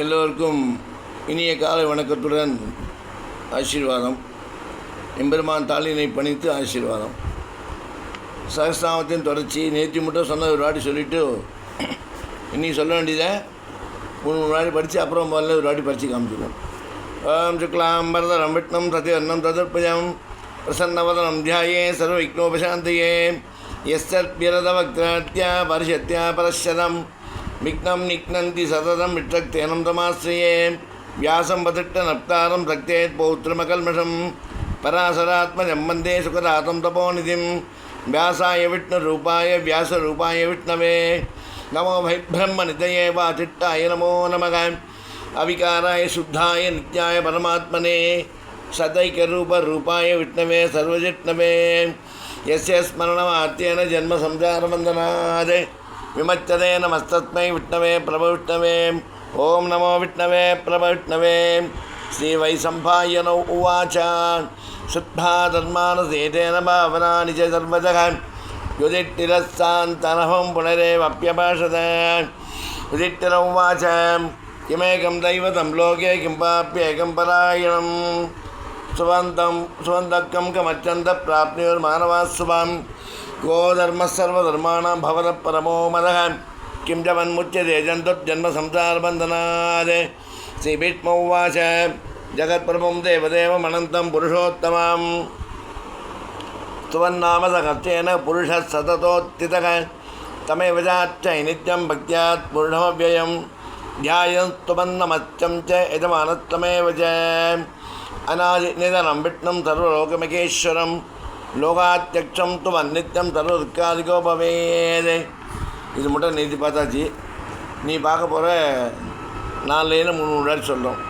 எல்லோருக்கும் இனிய காலை வணக்கத்துடன் ஆசீர்வாதம். எம்பெருமான் தாளினை பணித்து ஆசீர்வாதம். சகஸ்தாமத்தின் தொடர்ச்சி நேற்று மட்டும் சொன்ன ஒரு வாட்டி சொல்லிவிட்டு இன்றைக்கி சொல்ல வேண்டியதை மூணு மூணு வாட்டி படித்து அப்புறம் முதல்ல ஒரு வாட்டி படித்து காமிச்சிடும் ஓம் சுக்லாம் பரதரம் விட்னம் ததி அன்னம் ததர்பயம் பிரசன்னவதனம் தியாயே சர்வ விக்னோபசாந்தையே எஸ்தர்பிரதவக்ராத்யா பரிஷத்யா பரஷதம் விக்னம் நிக்னந்தி சததம் விற்றக்தேனம் தமாசிரியே வியாசம் வதிட்ட நப்தாரம் சக்தேத் பௌத்திரமகல்மிஷம் பராசராத்மஜம் வந்தே சுகராதம் தபோநிதிம் व्यासाय विष्णुरूपाय व्यासरूपाय विष्णवे। नमो भै ब्रह्मनितये वाचिट्टाय नमो नमः। अविकाराय शुद्धाय नित्याय परमात्मने। सदैक्यरूपरूपाय विष्णवे सर्वजिष्णवे। यस्य स्मरणमात्येन जन्मसंसारवन्दनात् விமச்சதே நமஸ்தத்மை விட்ணவே பிரபவிட்ணவே ஓம் நமோ விட்ணவே பிரபவிட்ணவே ஸ்ரீ வைசம்பாயனோ உவாச்ச சுத்தா தன்மானசேதேன பாவனா நிஜ சர்வஜக யுதிட்டிரஸ்தாந்தனகம் புனரேவப்பியபாஷத யுதிட்டிர உவாச்ச கிமேகம் தைவதம் லோகே கிம் பாப்பியேகம் பராயணம் सुबंधम सुबंधक्कम प्राप्ति और मानवास्वभाम को धर्म सर्वधर्माण भवन परमो मद। किम जमन्मुच्यते जन्तुर्जन्म संसार बंधनादे श्रीभीष्मोवाच जगत्प्रभुं देवदेवमनन्तं पुरुषोत्तमां सुवन्नामसहत्येन पुरुषः सततोत्थितः। तमेव चाच्च नित्यं भक्त्यात् व्यय ध्यान स्तुवन्नमत्यं च यजमानस्तमेव वज अनादिनिधनं विष्णुं सर्वलोकमकेश्वरं லோகாத்தியக்ஷம் து அந்நித்தியம் சர்வதுக்காதிகோ பவேது இது மட்டும் நேற்று பார்த்தாச்சு நீ பார்க்க போகிற நாலுலேருந்து மூணு மூணு சொல்கிறோம்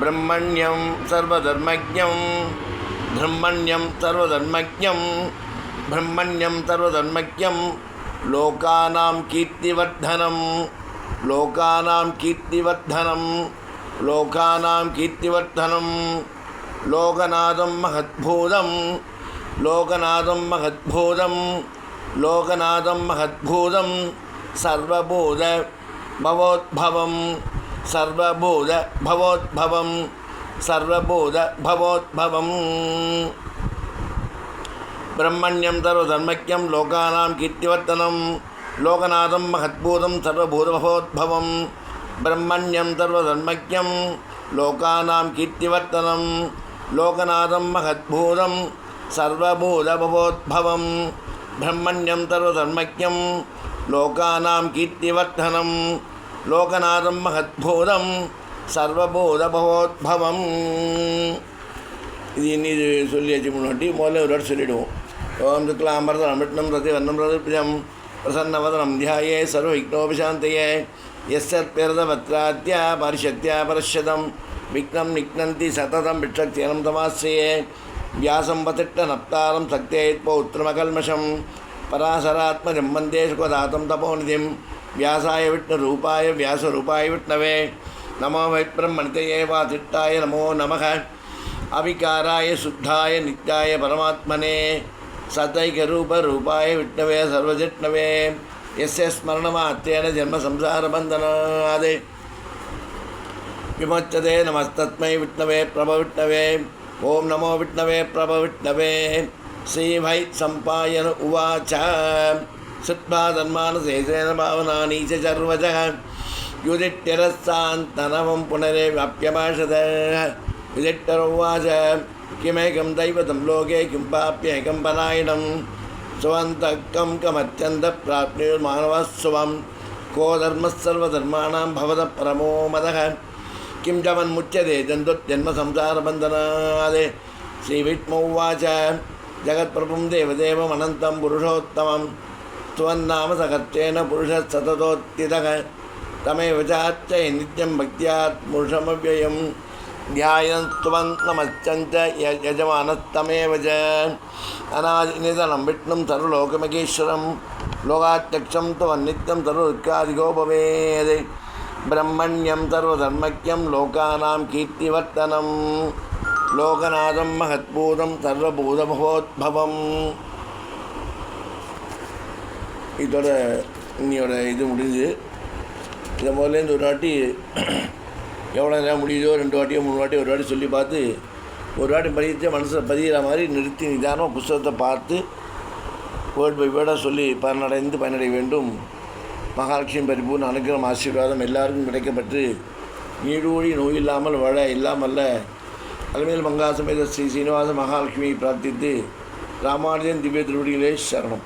பிரம்மண்யம் சர்வதர்மஜம் பிரம்மண்யம் சர்வதர்மஜம் பிரம்மண்யம் சர்வதர்மஜம் லோகானாம் கீர்த்திவர்தனம் லோகானாம் கீர்த்திவர்தனம் லோகானாம் கீர்த்திவர்தனம் லோகநாதம் மகத்பூதம். லோகநாதம் மகத்பூதம். லோகநாதம் மகத்பூதம். சர்வபூத பவோத்பவம். சர்வபூத பவோத்பவம். சர்வபூத பவோத்பவம். பிரம்மண்யம் சர்வதர்மக்கியம் லோகானாம் கீர்த்திவர்த்தனம். லோகநாதம் மகத்பூதம் சர்வபூதபவோத்பவம் பிரம்மண்யம் சர்வதர்மக்கியம் லோகானாம் கீர்த்திவர்த்தனம். லோகநாதம் மகத்பூதம் சர்வபூதபவோத்பவம் பிரம்மண்யம் தர்வதர்மக்கியம் லோகானாம் கீர்த்திவர்த்தனம் லோகநாதம் மகத்பூதம் சர்வபூதபவோத்பவம் இது இன்னி இது சொல்லியாச்சு முன்னாட்டி முதல்ல ஒரு வாட்டி சொல்லிவிடுவோம் ஓம் சுக்லாம்பரதம் அமிர்தம் ரதி வர்ணம் ரதிபிதம் பிரசன்னவதனம் தியாயே சர்வ விக்னோபிசாந்தையே எஸ் பிரதவத்ராத்தியா பரிஷத்யா பரிஷதம் விக்னம் நிக்னந்தி சததம் விட்சக்தியனம் தமாசியே வியாசம் வதிட்ட நப்தாரம் சக்தேத்வோ உத்திரமகல்மஷம். பராசராத்ம ஜம்மந்தேஷுக தாத்தம் தபோநிதிம். வியாசாய விஷ்ணு ரூபாய வியாசரூபாய விஷ்ணவே. நமோ வைப்ரம்மணிதையே வாதிட்டாய நமோ நமக. அவிகாராய சுத்தாய நித்யாய பரமாத்மனே. சதைகரூபரூபாய விஷ்ணவே சர்வஜிஷ்ணவே. எஸ் எஸ் மரணமாத்தேன ஜென்ம சம்சாரபந்தனாதே विमोच्यते नमस्तस्मै विष्णवे प्रभविष्णवे। ॐ नमो विष्णवे प्रभविष्णवे। श्रीभै सम्पायन उवाच। श्रुत्वा धर्मानशेषेण भावनानि च सर्वजः। युधिष्ठिरस्तान्तनवं पुनरेवाप्यभाषत युधिष्ठिर उवाच किमेकं दैवतं लोके किं पाप्येकं परायणं सुवन्तकं कमत्यन्त प्राप्नुर्मानवः शुभं को धर्मः सर्वधर्माणां भवतः परमो मदः। किं च वन्मुच्यते जन्तुर्जन्मसंसारबन्धनात् श्रीविष्णु उवाच जगत्प्रभुं देवदेवमनन्तं पुरुषोत्तमं त्वन्नाम सकत्वेन पुरुषः सततोत्थितः तमेव चाच्चै नित्यं भक्त्यात् पुरुषमव्ययं ध्यायन्त्वं नमश्चञ्च य- यजमानस्तमेव च अनादिनिधनं विष्णुं सर्वलोकमकेश्वरं लोकात्यक्षं त्वन्नित्यं सर्वदुःखादिगो भवेत् பிரம்மண்யம் சர்வதர்மக்கியம் லோகானாம் கீர்த்திவர்த்தனம் லோகநாதம் மகத்பூதம் சர்வபூதபோத்பவம் இதோட இன்னியோட இது முடிஞ்சு. இதை முதல்லேருந்து ஒரு வாட்டி எவ்வளோ நேரம் முடியுதோ ரெண்டு வாட்டியோ மூணு வாட்டியோ ஒரு வாட்டி சொல்லி பார்த்து ஒரு வாட்டி படித்து மனசில் பதிகிற மாதிரி நிறுத்தி நிதானம் புஸ்தகத்தை பார்த்து வேர்டு பை வேர்டாக சொல்லி பயனடைந்து பயனடைய வேண்டும். மகாலட்சுமி பரிபூர்ண அனுகிரகம் ஆசீர்வாதம் எல்லாருக்கும் கிடைக்கப்பட்டு நீடூழி நோயில்லாமல் வாழ இல்லாமல்ல தலைமையில் மங்காசமேத ஸ்ரீ சீனிவாச மகாலட்சுமியை பிரார்த்தித்து ராமானுஜன் திவ்ய திருவடிகளே சரணம்.